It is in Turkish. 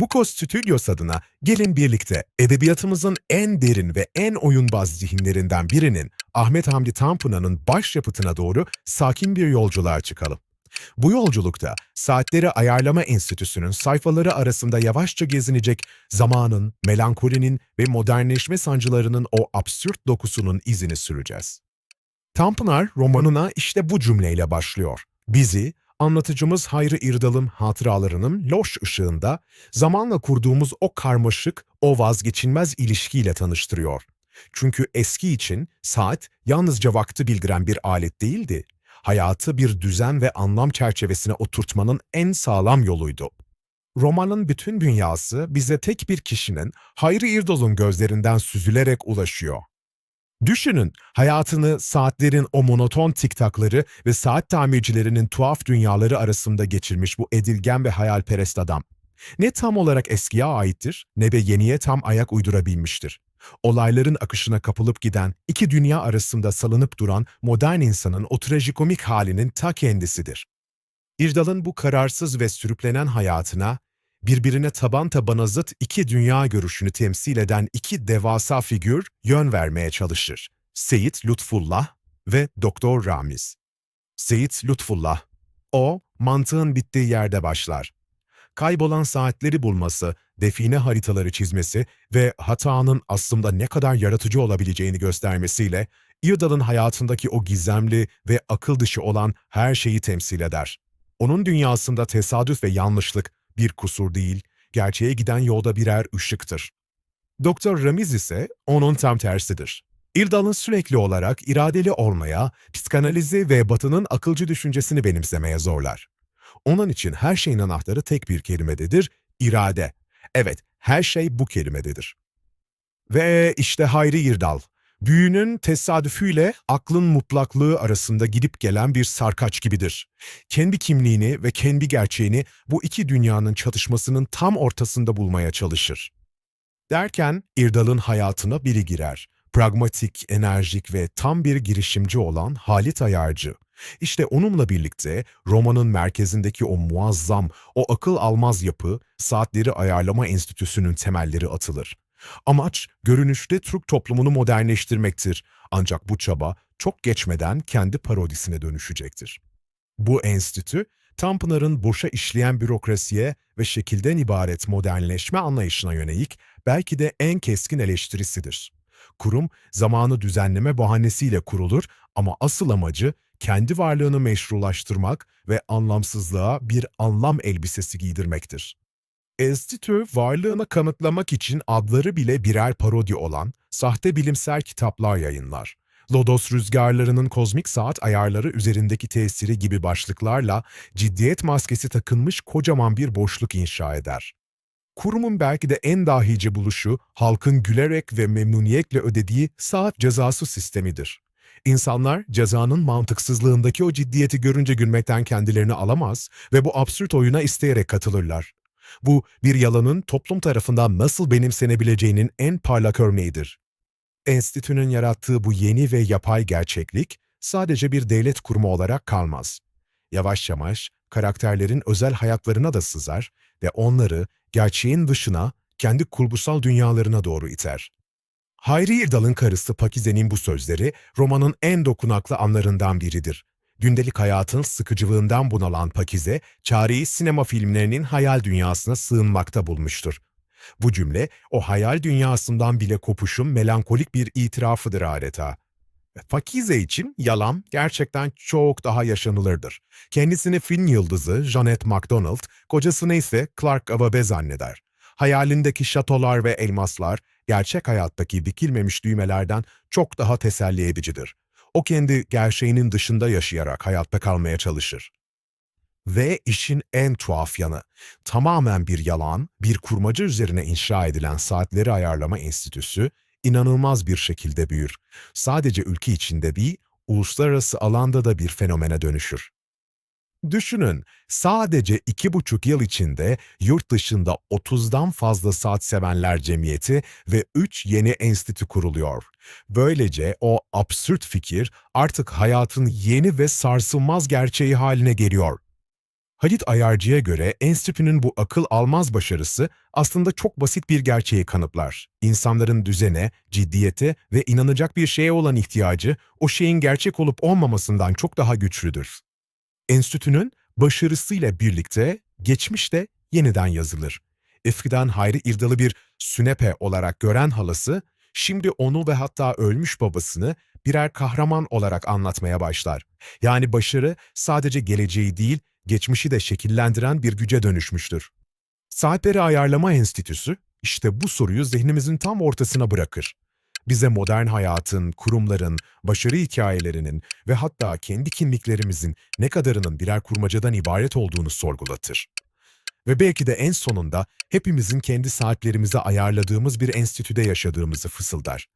Buko Stüdyos adına gelin birlikte edebiyatımızın en derin ve en oyunbaz zihinlerinden birinin Ahmet Hamdi Tanpınar'ın başyapıtına doğru sakin bir yolculuğa çıkalım. Bu yolculukta Saatleri Ayarlama Enstitüsü'nün sayfaları arasında yavaşça gezinecek zamanın, melankolinin ve modernleşme sancılarının o absürt dokusunun izini süreceğiz. Tanpınar romanına işte bu cümleyle başlıyor. Bizi, anlatıcımız Hayri İrdal'ın hatıralarının loş ışığında zamanla kurduğumuz o karmaşık, o vazgeçilmez ilişkiyle tanıştırıyor. Çünkü eski için saat yalnızca vakti bildiren bir alet değildi. Hayatı bir düzen ve anlam çerçevesine oturtmanın en sağlam yoluydu. Romanın bütün dünyası bize tek bir kişinin Hayri İrdal'ın gözlerinden süzülerek ulaşıyor. Düşünün, hayatını saatlerin o monoton tiktakları ve saat tamircilerinin tuhaf dünyaları arasında geçirmiş bu edilgen ve hayalperest adam. Ne tam olarak eskiye aittir ne de yeniye tam ayak uydurabilmiştir. Olayların akışına kapılıp giden, iki dünya arasında salınıp duran modern insanın o trajikomik halinin ta kendisidir. İrdal'ın bu kararsız ve sürüklenen hayatına, birbirine taban tabana zıt iki dünya görüşünü temsil eden iki devasa figür yön vermeye çalışır. Seyit Lütfullah ve Doktor Ramiz. Seyit Lütfullah. O, mantığın bittiği yerde başlar. Kaybolan saatleri bulması, define haritaları çizmesi ve hatanın aslında ne kadar yaratıcı olabileceğini göstermesiyle İrdal'ın hayatındaki o gizemli ve akıl dışı olan her şeyi temsil eder. Onun dünyasında tesadüf ve yanlışlık bir kusur değil, gerçeğe giden yolda birer ışıktır. Doktor Ramiz ise onun tam tersidir. İrdal'ın sürekli olarak iradeli olmaya, psikanalizi ve batının akılcı düşüncesini benimsemeye zorlar. Onun için her şeyin anahtarı tek bir kelimededir, irade. Evet, her şey bu kelimededir. Ve işte Hayri İrdal, büyünün tesadüfüyle aklın mutlaklığı arasında gidip gelen bir sarkaç gibidir. Kendi kimliğini ve kendi gerçeğini bu iki dünyanın çatışmasının tam ortasında bulmaya çalışır. Derken İrdal'ın hayatına biri girer. Pragmatik, enerjik ve tam bir girişimci olan Halit Ayarcı. İşte onunla birlikte romanın merkezindeki o muazzam, o akıl almaz yapı, Saatleri Ayarlama Enstitüsü'nün temelleri atılır. Amaç, görünüşte Türk toplumunu modernleştirmektir. Ancak bu çaba çok geçmeden kendi parodisine dönüşecektir. Bu enstitü, Tanpınar'ın boşa işleyen bürokrasiye ve şekilden ibaret modernleşme anlayışına yönelik belki de en keskin eleştirisidir. Kurum, zamanı düzenleme bahanesiyle kurulur ama asıl amacı kendi varlığını meşrulaştırmak ve anlamsızlığa bir anlam elbisesi giydirmektir. Enstitü, varlığını kanıtlamak için adları bile birer parodi olan sahte bilimsel kitaplar yayınlar. Lodos rüzgarlarının kozmik saat ayarları üzerindeki tesiri gibi başlıklarla ciddiyet maskesi takılmış kocaman bir boşluk inşa eder. Kurumun belki de en dahice buluşu halkın gülerek ve memnuniyetle ödediği saat cezası sistemidir. İnsanlar cezanın mantıksızlığındaki o ciddiyeti görünce gülmekten kendilerini alamaz ve bu absürt oyuna isteyerek katılırlar. Bu bir yalanın toplum tarafından nasıl benimsenebileceğinin en parlak örneğidir. Enstitünün yarattığı bu yeni ve yapay gerçeklik sadece bir devlet kurumu olarak kalmaz. Yavaş yavaş karakterlerin özel hayatlarına da sızar ve onları gerçeğin dışına, kendi kurgusal dünyalarına doğru iter. Hayri İrdal'ın karısı Pakize'nin bu sözleri romanın en dokunaklı anlarından biridir. Gündelik hayatın sıkıcılığından bunalan Pakize, çareyi sinema filmlerinin hayal dünyasına sığınmakta bulmuştur. Bu cümle, o hayal dünyasından bile kopuşun melankolik bir itirafıdır adeta. Pakize için yalan gerçekten çok daha yaşanılırdır. Kendisini film yıldızı Janet MacDonald, kocasını ise Clark Ababe zanneder. Hayalindeki şatolar ve elmaslar, gerçek hayattaki dikilmemiş düğmelerden çok daha teselli edicidir. O kendi gerçeğinin dışında yaşayarak hayatta kalmaya çalışır. Ve işin en tuhaf yanı, tamamen bir yalan, bir kurmaca üzerine inşa edilen Saatleri Ayarlama Enstitüsü, inanılmaz bir şekilde büyür. Sadece ülke içinde değil, uluslararası alanda da bir fenomene dönüşür. Düşünün, sadece iki buçuk yıl içinde yurt dışında 30'dan fazla saat sevenler cemiyeti ve 3 yeni enstitü kuruluyor. Böylece o absürt fikir artık hayatın yeni ve sarsılmaz gerçeği haline geliyor. Halit Ayarcı'ya göre enstitünün bu akıl almaz başarısı aslında çok basit bir gerçeği kanıtlar. İnsanların düzene, ciddiyete ve inanacak bir şeye olan ihtiyacı o şeyin gerçek olup olmamasından çok daha güçlüdür. Enstitünün başarısıyla birlikte geçmiş de yeniden yazılır. Eskiden hayrı irdalı bir sünepe olarak gören halası, şimdi onu ve hatta ölmüş babasını birer kahraman olarak anlatmaya başlar. Yani başarı sadece geleceği değil, geçmişi de şekillendiren bir güce dönüşmüştür. Saatleri Ayarlama Enstitüsü, işte bu soruyu zihnimizin tam ortasına bırakır. Bize modern hayatın, kurumların, başarı hikayelerinin ve hatta kendi kimliklerimizin ne kadarının birer kurmacadan ibaret olduğunu sorgulatır. Ve belki de en sonunda hepimizin kendi saatlerimize ayarladığımız bir enstitüde yaşadığımızı fısıldar.